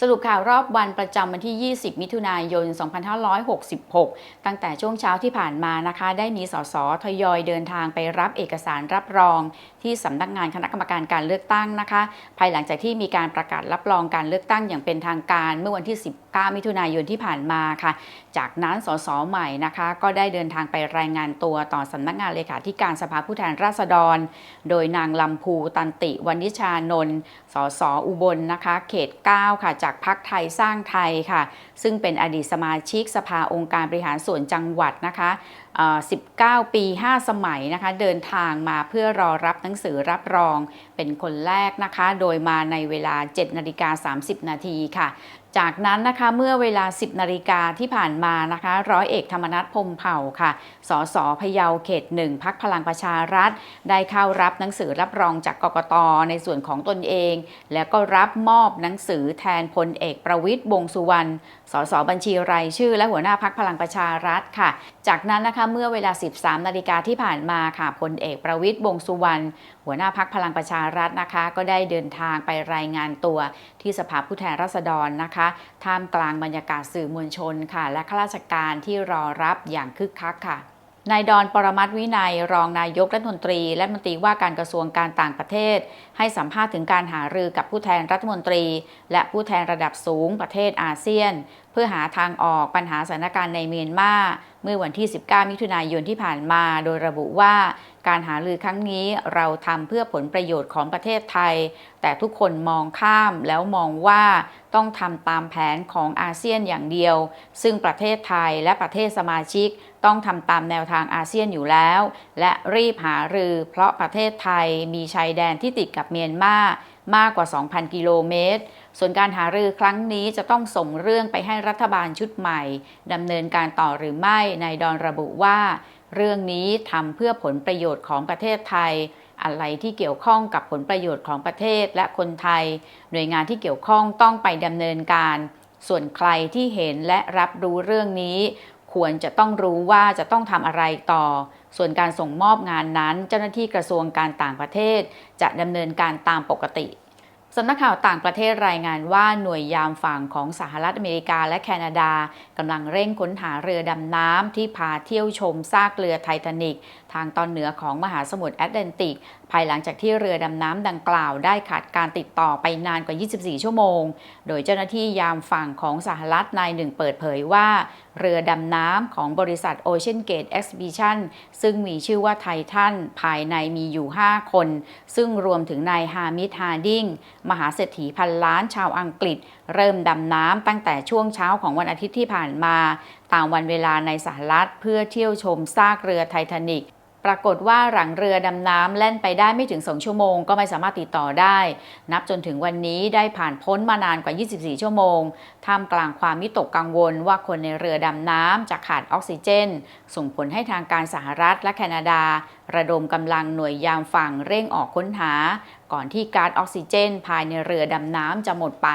สรุปข่าวรอบวันประจำวันที่ 20 มิถุนายน 2566 ตั้งแต่ช่วงเช้าที่ผ่านมานะคะ ได้มีสสทยอยเดินทางไปรับเอกสารรับรอง ที่สำนักงานคณะกรรมการการเลือกตั้งนะคะ ภายหลังจากที่มีการประกาศรับรองการเลือกตั้งอย่างเป็นทางการเมื่อวันที่ 19 มิถุนายนที่ผ่านมาค่ะ จากนั้นสสใหม่นะคะ ก็ได้เดินทางไปรายงานตัวต่อสำนักงานเลขาธิการสภาผู้แทนราษฎร โดยนางลำพูตันติวณิชานนท์สสอุบลนะคะ เขต 9 ค่ะจากพักไทยสร้างไทยค่ะ ซึ่งเป็นอดีตสมาชิกสภาองค์การบริหารส่วนจังหวัดนะคะ19 ปี 5 สมัยนะคะ เดินทางมาเพื่อรอรับหนังสือรับรองเป็นคนแรกนะคะ โดยมาในเวลา 7 นาฬิกา 30 นาทีค่ะ จากนั้นนะคะเมื่อเวลา 10นาฬิกาที่ผ่านมานะคะร้อยเอกธรรมนัฐพมเผ่าค่ะ สสพะเยาเขตหนึ่งพักพลังประชารัฐ ได้เข้ารับหนังสือรับรองจากกกตในส่วนของตนเอง แล้วก็รับมอบหนังสือแทนพลเอกประวิตยวงสุวรรณสสบัญชีรายชื่อ และหัวหน้าพักพลังประชารัฐค่ะ จากนั้นนะคะเมื่อเวลา 13นาฬิกาที่ผ่านมาค่ะพลเอกประวิตยวงสุวรรณหัวหน้าพักพลังประชารัฐนะคะ ก็ได้เดินทางไปรายงานตัวที่สภาผู้แทนราษฎรนะคะท่ามกลางบรรยากาศสื่อมวลชนค่ะ และข้าราชการที่รอรับอย่างคึกคักค่ะนายดอนปรมัตวินัย รองนายกรัฐมนตรี และมนตรีว่าการกระทรวงการต่างประเทศ ให้สัมภาษณ์ถึงการหารือกับผู้แทนรัฐมนตรี และผู้แทนระดับสูงประเทศอาเซียน เพื่อหาทางออกปัญหาสถานการณ์ในเมียนมาเมื่อวันที่ 19 มิถุนายนที่ผ่านมา โดยระบุว่าการหารือครั้งนี้เราทำเพื่อผลประโยชน์ของประเทศไทย แต่ทุกคนมองข้ามแล้วมองว่าต้องทำตามแผนของอาเซียนอย่างเดียว ซึ่งประเทศไทยและประเทศสมาชิกต้องทำตามแนวทางอาเซียนอยู่แล้ว และรีบหารือเพราะประเทศไทยมีชายแดนที่ติดกับเมียนมา มากกว่า 2,000 กิโลเมตร ส่วนการหารือครั้งนี้จะต้องส่งเรื่องไปให้รัฐบาลชุดใหม่ดำเนินการต่อหรือไม่นายดอนระบุว่า เรื่องนี้ทำเพื่อผลประโยชน์ของประเทศไทย อะไรที่เกี่ยวข้องกับผลประโยชน์ของประเทศและคนไทย หน่วยงานที่เกี่ยวข้องต้องไปดำเนินการ ส่วนใครที่เห็นและรับรู้เรื่องนี้ ควรจะต้องรู้ว่าจะต้องทำอะไรต่อ ส่วนการส่งมอบงานนั้น เจ้าหน้าที่กระทรวงการต่างประเทศ จะดำเนินการตามปกติ สำนักข่าวต่างประเทศรายงานว่าหน่วยยามฝั่งของสหรัฐอเมริกาและแคนาดากำลังเร่งค้นหาเรือดำน้ำที่พาเที่ยวชมซากเรือไททานิกทางตอนเหนือของมหาสมุทรแอตแลนติก ภายหลังจากที่เรือดำน้ำดังกล่าวได้ขาดการติดต่อไปนานกว่า 24 ชั่วโมง โดยเจ้าหน้าที่ยามฝั่งของสหรัฐนายหนึ่งเปิดเผยว่า เรือดำน้ำของบริษัท Ocean Gate Expedition ซึ่งมีชื่อว่าไททันภายในมีอยู่ 5 คน ซึ่งรวมถึงนายฮามิดฮาร์ดิงมหาเศรษฐีพันล้านชาวอังกฤษ เริ่มดำน้ำตั้งแต่ช่วงเช้าของวันอาทิตย์ที่ผ่านมา ตามวันเวลาในสหรัฐเพื่อเที่ยวชมซากเรือไททานิก ปรากฏว่าหลังเรือดำน้ำแล่นไปได้ไม่ถึง 2 ชั่วโมง ก็ไม่สามารถติดต่อได้ นับจนถึงวันนี้ได้ผ่านพ้นมานานกว่า 24 ชั่วโมง ท่ามกลางความวิตกกังวลว่าคนในเรือดำน้ำจะขาดออกซิเจน ส่งผลให้ทางการสหรัฐและแคนาดา ระดมกำลังหน่วยยามฝั่งเร่งออกค้นหา ก่อนที่การออกซิเจน ภายในเรือดำน้ำจะหมดไป